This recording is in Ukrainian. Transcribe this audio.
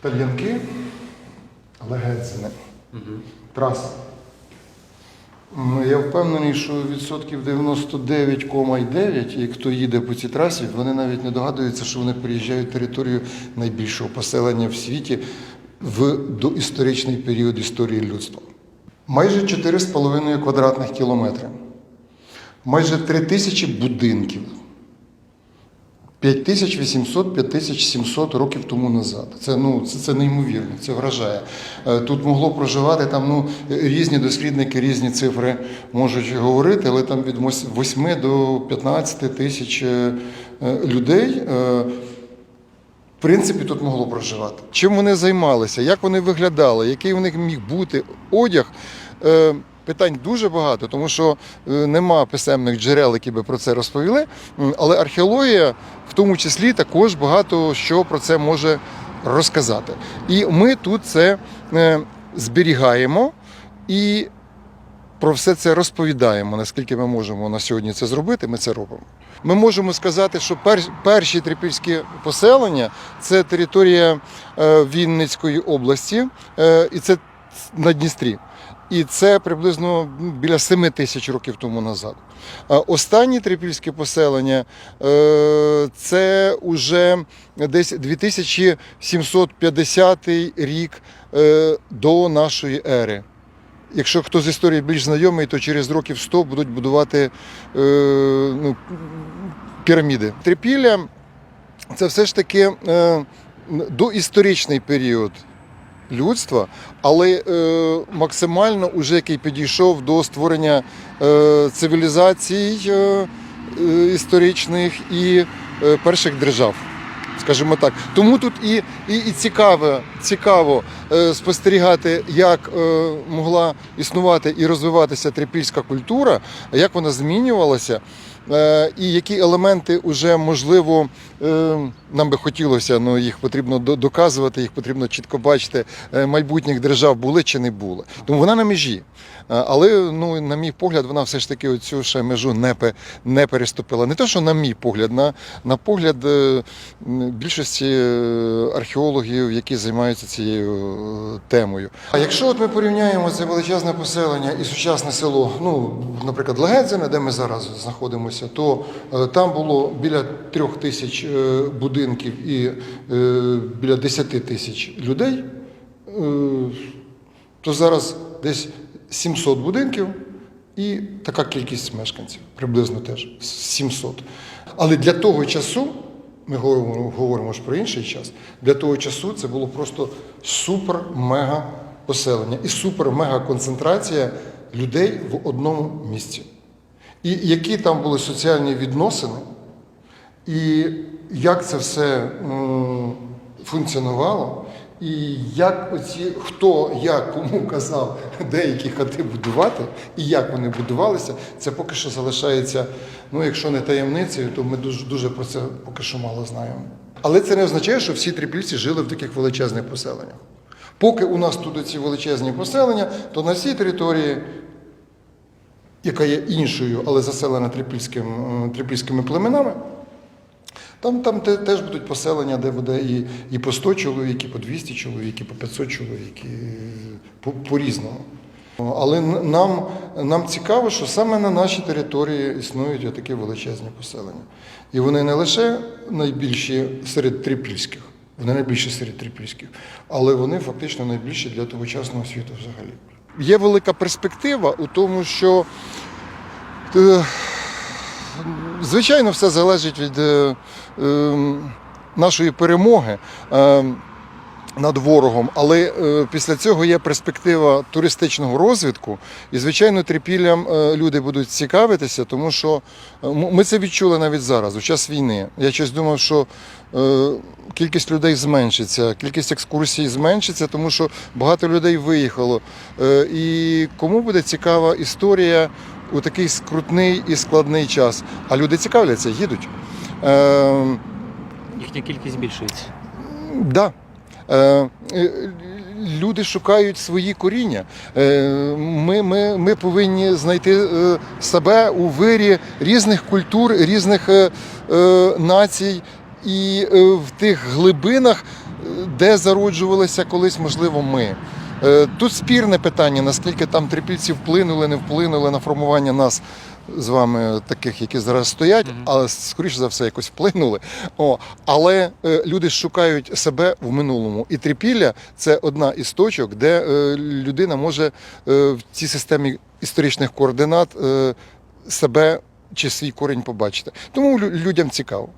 Тальянки, Легедзини, траса. Ну, Я впевнений, що відсотків 99,9, і хто їде по цій трасі, вони навіть не догадуються, що вони переїжджають територію найбільшого поселення в світі в доісторичний період історії людства. Майже 4,5 квадратних кілометри, майже 3 тисячі будинків. 5800-5700 років тому назад. Це, ну, це, це неймовірно, це вражає. Е, Тут могло проживати там, ну, різні дослідники, різні цифри можуть говорити, але там від 8 до 15 тисяч е, е, людей. в принципі, тут могло проживати. Чим вони займалися, як вони виглядали, який у них міг бути одяг. Питань дуже багато, тому що е, нема писемних джерел, які би про це розповіли. Але археологія, в тому числі, також багато що про це може розказати. І ми тут це е, зберігаємо і про все це розповідаємо. Наскільки ми можемо на сьогодні це зробити, ми це робимо. Ми можемо сказати, що пер- перші трипільські поселення це територія е, Вінницької області, і це на Дністрі. І це приблизно ну, біля 7 тисяч років тому назад. А Останні трипільські поселення е, це вже десь 2750 рік е, до нашої ери. Якщо хто з історії більш знайомий, то через років 100 будуть будувати е, ну, піраміди. Трипілля це все ж таки е, доісторичний період людства, але е, максимально уже який підійшов до створення е, цивілізацій е, е, історичних і е, перших держав. Скажімо так, тому тут і, і, і цікаво, цікаво е, спостерігати, як е, могла існувати і розвиватися трипільська культура, як вона змінювалася, і які елементи вже можливо е, нам би хотілося, ну їх потрібно доказувати, їх потрібно чітко бачити, е, майбутніх держав були чи не були. Тому вона на межі. Е, Але, ну, на мій погляд, вона все ж таки оцю ще межу не, не переступила. Не те, що на мій погляд, на, на погляд е, більшості е, археологів, які займаються цією е, темою. А якщо от ми порівняємо це величезне поселення і сучасне село, ну, наприклад, Легедзине, де ми зараз знаходимося, то е, там було біля трьох тисяч е, будинків і е, біля 10 тисяч людей. То зараз десь 700 будинків і така кількість мешканців, приблизно теж 700. Але для того часу, ми говоримо, говоримо ж про інший час, для того часу це було просто супер-мега поселення і супер-мега концентрація людей в одному місці. І які там були соціальні відносини, і як це все функціонувало, і як оці, хто як кому казав, деякі хати будувати, і як вони будувалися, це поки що залишається, ну якщо не таємницею, то ми дуже, дуже про це поки що мало знаємо. Але це не означає, що всі трипільці жили в таких величезних поселеннях. Поки у нас тут ці величезні поселення, то на всій території яка є іншою, але заселена трипільським, е, трипільськими племенами. Там, там теж будуть поселення, де буде і, і по 100 чоловік, і по 200 чоловік, і по 500 чоловік, і по, по-різному. Але нам, нам цікаво, що саме на нашій території існують такі величезні поселення. І вони не лише найбільші серед трипільських, вони найбільші серед трипільських, але вони фактично найбільші для тогочасного світу взагалі. Є велика перспектива у тому, що е, звичайно все залежить від е, е, нашої перемоги. Над ворогом, але е, після цього є перспектива туристичного розвитку, і звичайно, трипіллям е, люди будуть цікавитися, тому що е, ми це відчули навіть зараз, у час війни. Я щось думав, що е, кількість людей зменшиться, кількість екскурсій зменшиться, тому що багато людей виїхало. Е, і кому буде цікава історія у такий скрутний і складний час? А люди цікавляться, їдуть. Е, Їхня кількість збільшується. Да. Е, е, Люди шукають свої коріння. Е, Ми, ми, ми повинні знайти себе у вирі різних культур, різних націй, і в тих глибинах де зароджувалися колись, можливо, ми. Тут спірне питання, наскільки там трипільці вплинули, не вплинули на формування нас з вами, таких, які зараз стоять, Мгм. але скоріш за все якось вплинули. О, але е, люди шукають себе в минулому. І трипілля це одна із точок, де е, людина може е, в цій системі історичних координат е, себе чи свій корінь побачити. Тому лю- людям цікаво.